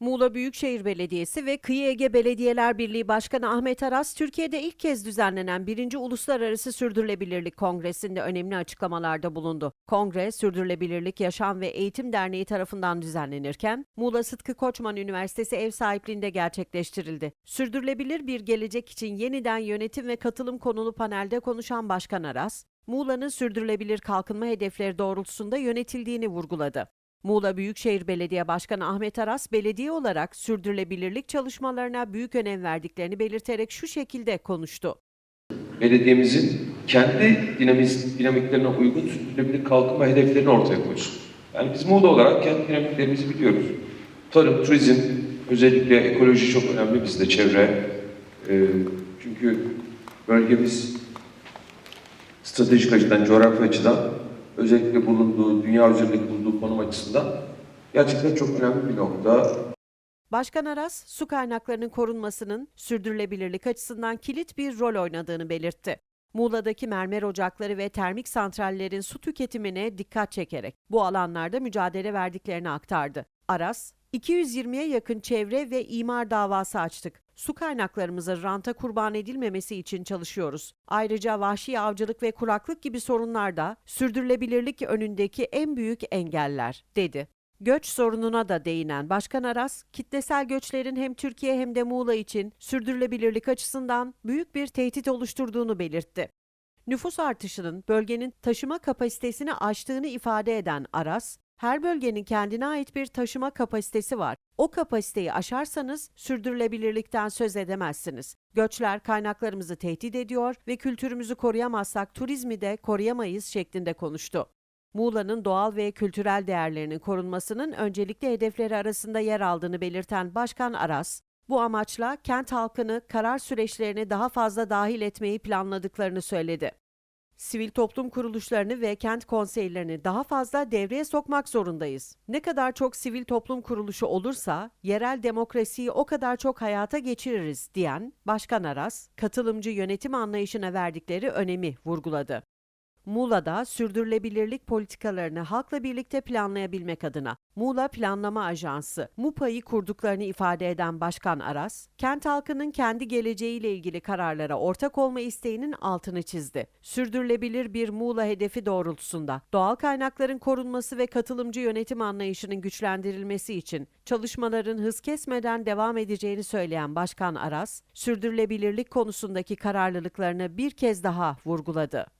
Muğla Büyükşehir Belediyesi ve Kıyı Ege Belediyeler Birliği Başkanı Ahmet Aras, Türkiye'de ilk kez düzenlenen 1. Uluslararası Sürdürülebilirlik Kongresi'nde önemli açıklamalarda bulundu. Kongre, Sürdürülebilirlik Yaşam ve Eğitim Derneği tarafından düzenlenirken, Muğla Sıtkı Koçman Üniversitesi ev sahipliğinde gerçekleştirildi. Sürdürülebilir bir gelecek için yeniden yönetim ve katılım konulu panelde konuşan Başkan Aras, Muğla'nın sürdürülebilir kalkınma hedefleri doğrultusunda yönetildiğini vurguladı. Muğla Büyükşehir Belediye Başkanı Ahmet Aras, belediye olarak sürdürülebilirlik çalışmalarına büyük önem verdiklerini belirterek şu şekilde konuştu. belediyemizin kendi dinamiz, dinamiklerine uygun sürdürülebilir kalkınma hedeflerini ortaya koysun. Yani biz Muğla olarak kendi dinamiklerimizi biliyoruz. Tarım, turizm, özellikle ekoloji çok önemli bizde çevre. Ee, çünkü bölgemiz stratejik açıdan, coğrafi açıdan özellikle bulunduğu, dünya üzerindeki bulunduğu konum açısından gerçekten çok önemli bir nokta. Başkan Aras, su kaynaklarının korunmasının sürdürülebilirlik açısından kilit bir rol oynadığını belirtti. Muğla'daki mermer ocakları ve termik santrallerin su tüketimine dikkat çekerek bu alanlarda mücadele verdiklerini aktardı. Aras, 220'ye yakın çevre ve imar davası açtık. Su kaynaklarımızın ranta kurban edilmemesi için çalışıyoruz. Ayrıca vahşi avcılık ve kuraklık gibi sorunlar da sürdürülebilirlik önündeki en büyük engeller, dedi. Göç sorununa da değinen Başkan Aras, kitlesel göçlerin hem Türkiye hem de Muğla için sürdürülebilirlik açısından büyük bir tehdit oluşturduğunu belirtti. Nüfus artışının bölgenin taşıma kapasitesini aştığını ifade eden Aras, her bölgenin kendine ait bir taşıma kapasitesi var. O kapasiteyi aşarsanız sürdürülebilirlikten söz edemezsiniz. Göçler kaynaklarımızı tehdit ediyor ve kültürümüzü koruyamazsak turizmi de koruyamayız şeklinde konuştu. Muğla'nın doğal ve kültürel değerlerinin korunmasının öncelikli hedefleri arasında yer aldığını belirten Başkan Aras, bu amaçla kent halkını karar süreçlerine daha fazla dahil etmeyi planladıklarını söyledi. Sivil toplum kuruluşlarını ve kent konseylerini daha fazla devreye sokmak zorundayız. Ne kadar çok sivil toplum kuruluşu olursa yerel demokrasiyi o kadar çok hayata geçiririz diyen Başkan Aras, katılımcı yönetim anlayışına verdikleri önemi vurguladı. Muğla'da sürdürülebilirlik politikalarını halkla birlikte planlayabilmek adına Muğla Planlama Ajansı MUPA'yı kurduklarını ifade eden Başkan Aras, kent halkının kendi geleceğiyle ilgili kararlara ortak olma isteğinin altını çizdi. Sürdürülebilir bir Muğla hedefi doğrultusunda doğal kaynakların korunması ve katılımcı yönetim anlayışının güçlendirilmesi için çalışmaların hız kesmeden devam edeceğini söyleyen Başkan Aras, sürdürülebilirlik konusundaki kararlılıklarını bir kez daha vurguladı.